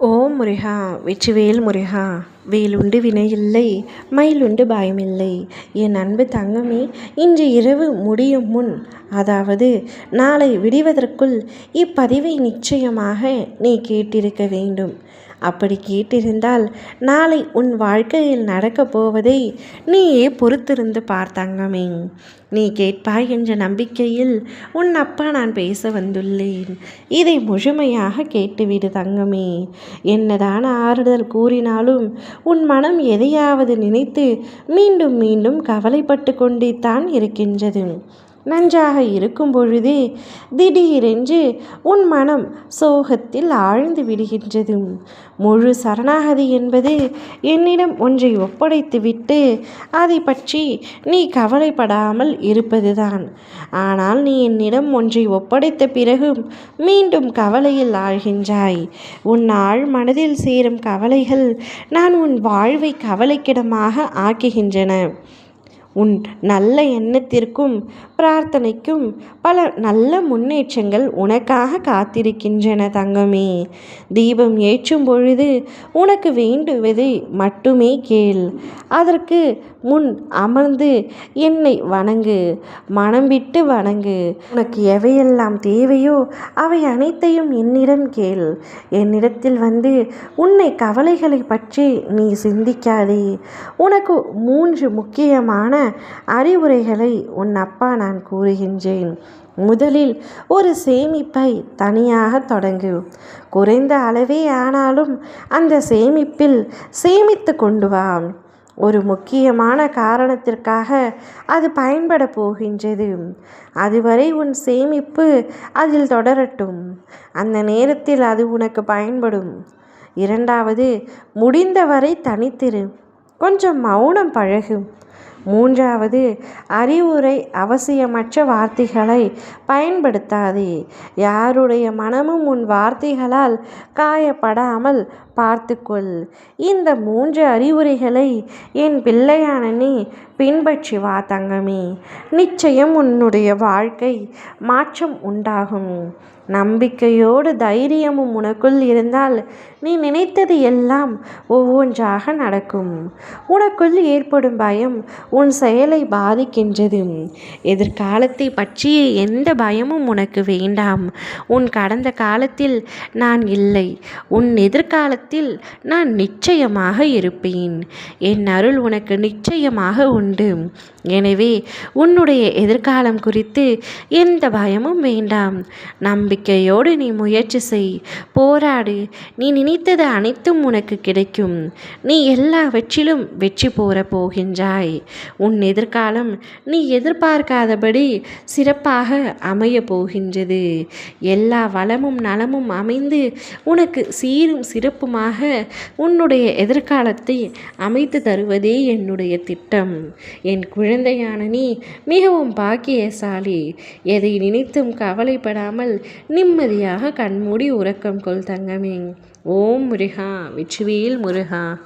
ஓம் முருகா வெற்றிவேல் முருகா வேலுண்டு வினையில்லை மயிலுண்டு பயமில்லை. என் அன்பு தங்கமே இன்று இரவு முடியும் முன் அதாவது நாளை விடிவதற்குள் இப்பதிவை நிச்சயமாக நீ கேட்டிருக்க வேண்டும். அப்படி கேட்டிருந்தால் நாளை உன் வாழ்க்கையில் நடக்கப் போவதை நீயே பொறுத்திருந்து பார்த்தங்கமே நீ கேட்பாய் என்ற நம்பிக்கையில் உன் அப்பா நான் பேச வந்துள்ளேன். இதை முழுமையாக கேட்டுவிடு தங்கமே. என்னதான ஆறுதல் கூறினாலும் உன் மனம் எதையாவது நினைத்து மீண்டும் மீண்டும் கவலைப்பட்டு கொண்டே தான் இருக்கின்றது. நன்றாக இருக்கும் பொழுதே திடீரென்று உன் மனம் சோகத்தில் ஆழ்ந்து விடுகின்றது. முழு சரணாகதி என்பது என்னிடம் ஒன்றை ஒப்படைத்துவிட்டு அதை பற்றி நீ கவலைப்படாமல் இருப்பதுதான். ஆனால் நீ என்னிடம் ஒன்றை ஒப்படைத்த பிறகும் மீண்டும் கவலையில் ஆழ்கின்றாய். உன் ஆழ் மனதில் சேரும் கவலைகள் நான் உன் வாழ்வை கவலைக்கிடமாக ஆக்குகின்றன. உன் நல்ல எண்ணத்திற்கும் பிரார்த்தனைக்கும் பல நல்ல முன்னேற்றங்கள் உனக்காக காத்திருக்கின்றன தங்கமே. தீபம் ஏற்றும் பொழுது உனக்கு வேண்டுவதை மட்டுமே கேள். அதற்கு முன் அமர்ந்து என்னை வணங்கு. மனம் விட்டு வணங்கு. உனக்கு எவையெல்லாம் தேவையோ அவை அனைத்தையும் என்னிடம் கேள். என்னிடத்தில் வந்து உன்னை கவலைகளை பற்றி நீ சிந்திக்காதே. உனக்கு மூன்று முக்கியமான அறிவுரைகளை உன் அப்பா நான் கூறுகின்றேன். முதலில் ஒரு சேமிப்பை தனியாக தொடங்கு. குறைந்த அளவே ஆனாலும் அந்த சேமிப்பில் சேமித்து கொண்டு வா. ஒரு முக்கியமான காரணத்திற்காக அது பயன்பட போகின்றது. அதுவரை உன் சேமிப்பு அதில் தொடரட்டும். அந்த நேரத்தில் அது உனக்கு பயன்படும். இரண்டாவது முடிந்தவரை தனித்திரு. கொஞ்சம் மௌனம் பழகும் மூன்றாவது அறிவுரை அவசியமற்ற வார்த்தைகளை பயன்படுத்தாதே. யாருடைய மனமும் உன் வார்த்தைகளால் காயப்படாமல் பார்த்துக்கொள். இந்த மூன்று அறிவுரைகளை என் பிள்ளையான நீ பின்பற்றி வா தங்கமே. நிச்சயம் உன்னுடைய வாழ்க்கை மாற்றம் உண்டாகும். நம்பிக்கையோடு தைரியமும் உனக்குள் இருந்தால் நீ நினைத்தது எல்லாம் ஒவ்வொன்றாக நடக்கும். உனக்குள் ஏற்படும் பயம் உன் செயலை பாதிக்கின்றது. எதிர்காலத்தை பற்றிய எந்த பயமும் உனக்கு வேண்டாம். உன் கடந்த காலத்தில் நான் இல்லை. உன் எதிர்காலத்தில் நான் நிச்சயமாக இருப்பேன். என் அருள் உனக்கு நிச்சயமாக உண்டு. எனவே உன்னுடைய எதிர்காலம் குறித்து எந்த பயமும் வேண்டாம். நம்பிக்கையோடு நீ முயற்சி செய். போராடு. நீ நினைத்தது அனைத்தும் உனக்கு கிடைக்கும். நீ எல்லாவற்றிலும் வெற்றி போற போகின்றாய். உன் எதிர்காலம் நீ எதிர்பார்க்காதபடி சிறப்பாக அமைய போகின்றது. எல்லா வளமும் நலமும் அமைந்து உனக்கு சீரும் சிறப்புமாக உன்னுடைய எதிர்காலத்தை அமைத்து தருவதே என்னுடைய திட்டம். என் குழந்தை குழந்தையான நீ மிகவும் பாக்கியசாலி. எதை நினைத்தும் கவலைப்படாமல் நிம்மதியாக கண்மூடி உறக்கம் கொள் தங்கமே. ஓம் முருகா வெற்றிவேல் முருகா.